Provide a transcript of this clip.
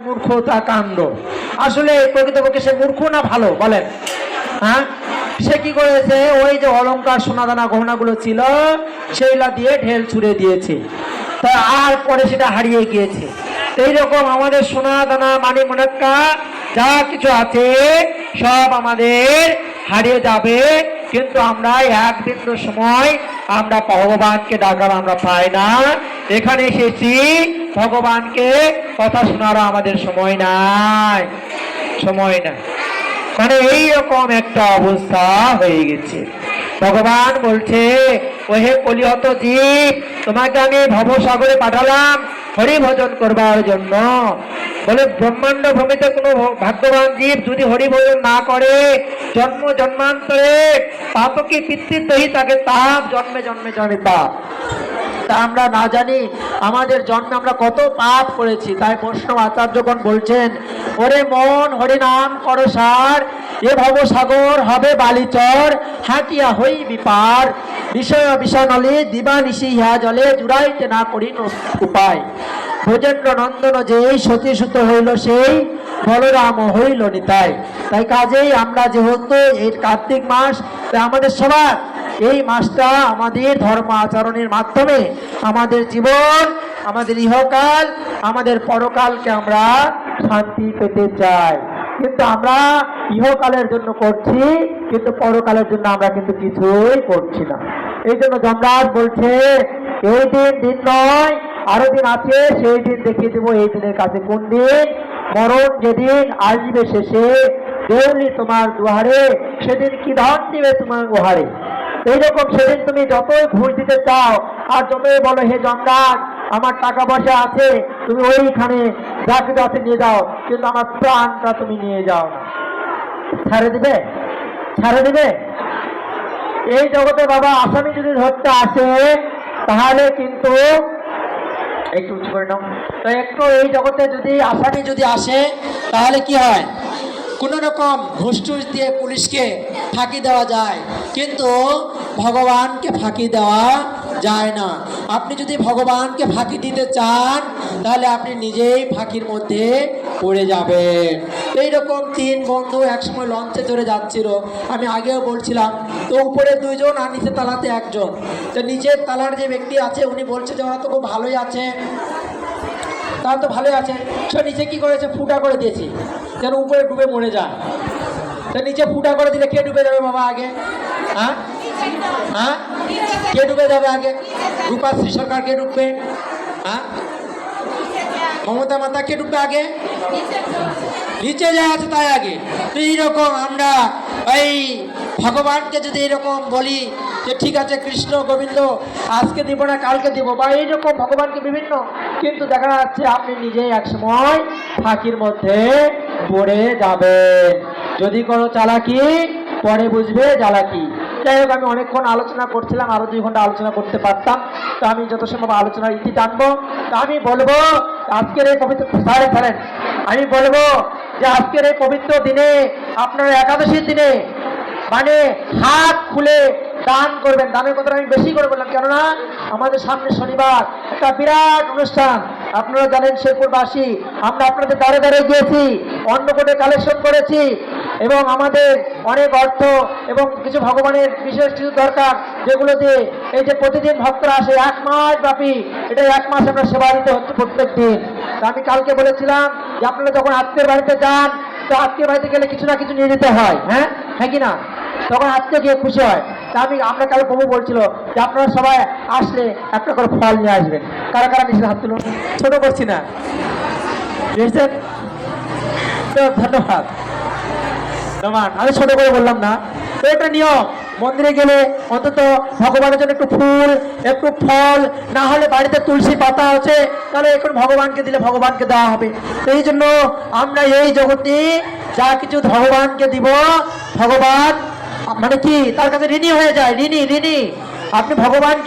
মূর্খতা কাণ্ড। আসলে প্রকৃতপক্ষে সে মূর্খ না ভালো? বলেন। হ্যাঁ? সে কি করেছে? ওই যে অলংকার সোনাদানা গহনাগুলো ছিল সেইগুলা দিয়ে ঢেল ছুড়ে দিয়েছে। তা আর পরে সেটা হারিয়ে গিয়েছে। এইরকম আমাদের সোনা দানা মানি মনক্কা, যা কিছু আছে, সব আমাদের হারিয়ে যাবে। কিন্তু আমরা এক বিন্দু সময় আমরা ভগবানকে ডাকার আমরা পাই না। এখানে এসেছি। ভগবানকে কথা শোনারও আমাদের সময় নাই। সময় নাই। মানে এই রকম একটা অবস্থা হয়ে গেছে। ভগবান বলছে, ওহে কলিহত জীব, তোমাকে আমি ভবসাগরে পাঠালাম হরি ভজন করবার জন্য। বলে ব্রহ্মাণ্ড ভূমিতে কোনো ভাগ্যবান জীব যদি হরি ভজন না করে, জন্ম জন্মান্তরে পাপকি পিতৃত্বই তাকে তাপ জন্মে জন্মে জন্মে তাপ তা আমরা না জানি। আমাদের জন্মে আমরা কত পাপ করেছি, তাই বৈষ্ণব আচার্যগণ বলছেন, ওরে মন, হরি নাম, করো সার, এ ভব সাগর হবে বালিচর, হাঁটিয়া হই বিপার, বিষয় বিষানলে দিবা নিশি ইহা জলে জুড়াইতে না করি উপায়। ভোজেন্দ্র নন্দন যেই সতীসূত হইল সেই, বলরাম হইল নিতাই। তাই কাজেই আমরা যেহেতু এই কার্তিক মাস, তাই আমাদের সবার এই মাসটা আমাদের ধর্ম আচরণের মাধ্যমে, আমাদের জীবন, আমাদের ইহকাল, আমাদের পরকালকে আমরা শান্তি পেতে চাই। কিন্তু আমরা ইহকালের জন্য করছি, কিন্তু পরকালের জন্য আমরা কিন্তু কিছুই করছি না। এই জন্য যমরাজ বলছে এই দিন দিন নয়, আরও দিন আছে, সেই দিন দেখিয়ে দেবো, এই দিনের কাছে কোন দিন? মরণ যেদিন আসবে শেষে তোমার দুয়ারে, সেদিন কি ধন দিবে তোমার ওহারে এইরকম সেদিন তুমি যতই ঘুষ দিতে চাও, আর যতই বলো, হে জমরাজ আমার টাকা পয়সা আছে, তুমি ওইখানে যা কিছু আছে নিয়ে যাও, কিন্তু আমার প্রাণটা তুমি নিয়ে যাও না। ছাড়ে দিবে? ছাড়ে দিবে? এই জগতে বাবা আসামি যদি ধরতে আসে, তাহলে কিন্তু একটু উঁচু করে নাও। তো একটু এই জগতে যদি আসামি যদি আসে, তাহলে কি হয়? কোনো রকম ঘুষ দিয়ে পুলিশকে ফাঁকি দেওয়া যায়। কিন্তু ভগবানকে ফাঁকি দেওয়া যায় না। আপনি যদি ভগবানকে ফাঁকি দিতে চান, তাহলে আপনি নিজেই ফাঁকির মধ্যে পড়ে যাবেন। এইরকম তিন বন্ধু একসময় লঞ্চে ধরে যাচ্ছিল। আমি আগেও বলছিলাম, তো উপরে দুইজন আর নিচে তালাতে একজন। তো নিচের তালার যে ব্যক্তি আছে, উনি বলছে যে, ওরা তো খুব ভালোই আছে। তারা তো ভালোই আছে। সে নিচে কী করেছে? ফুটা করে দিয়েছি। যেন উপরে ডুবে মরে যায়। তো নিচে ফুটা করে দিলে কে ডুবে যাবে বাবা আগে? হ্যাঁ? হ্যাঁ? কে ডুবে যাবে আগে? রূপাশ্রী সরকার কে ডুববে হ্যাঁ? মমতা মাতা কে ডুববে আগে? নিচে যা আছে তাই আগে। তো এইরকম আমরা এই ভগবানকে যদি এরকম বলি যে ঠিক আছে, কৃষ্ণ, গোবিন্দ, আজকে দিব না, কালকে দিব, বা এইরকম ভগবানকে বিভিন্ন, কিন্তু দেখা যাচ্ছে আপনি নিজেই একসময় ফাঁকির মধ্যে পড়ে যাবেন। যদি কোনো চালাকি, পরে বুঝবে, জ্বালাকি। যাই হোক, আমি অনেকক্ষণ আলোচনা করছিলাম, আরও দুই ঘণ্টা আলোচনা করতে পারতাম। তো আমি যত সম্ভব আলোচনার ইতি টানবো। আমি বলব, আজকের এই পবিত্র সাড়ে ফেলেন আমি বলব যে আজকের এই পবিত্র দিনে, আপনার একাদশীর দিনে মানে হাত খুলে দান করবেন। দানের কথাটা আমি বেশি করে বললাম, কেননা আমাদের সামনে শনিবার, একটা বিরাট অনুষ্ঠান। আপনারা জানেন শেরপুরবাসী, আমরা আপনাদের দাঁড়ে দাঁড়িয়ে গিয়েছি, অন্নকোটে কালেকশন করেছি এবং আমাদের অনেক অর্থ এবং কিছু ভগবানের বিশেষ কিছু দরকার যেগুলো দিয়ে এই যে প্রতিদিন ভক্তরা আসে, এক মাস ব্যাপী এটা এক মাস আমরা সেবা দিতে হচ্ছে প্রত্যেক দিন। আমি কালকে বলেছিলাম যে আপনারা যখন আত্মীয় বাড়িতে যান, তো আত্মীয় বাড়িতে গেলে কিছু না কিছু নিয়ে যেতে হয় হ্যাঁ? হ্যাঁ কি না? তখন আত্মীয় গিয়ে খুশি হয়। তা আমি, আমরা কাল প্রভু বলছিল যে আপনারা সবাই আসলে একটা করে ফল নিয়ে আসবেন। কারা কারা নিচে হাত তুলুন? ছোট করছি না? ধন্যবাদ। আমি ছোট করে বললাম না। এটা নিয়ম, মন্দিরে গেলে অন্তত ভগবানের জন্য একটু ফুল, একটু ফল, না হলে বাড়িতে তুলসী পাতা আছে, তাহলে এখন ভগবানকে দিলে ভগবানকে দেওয়া হবে। এই জন্য আমরা এই জগতে যা কিছু ভগবানকে দিব, ভগবান মানে কি, তার কাছে ঋণী হয়ে যায়, ঋণী ঋণী। আপনি ভগবানকে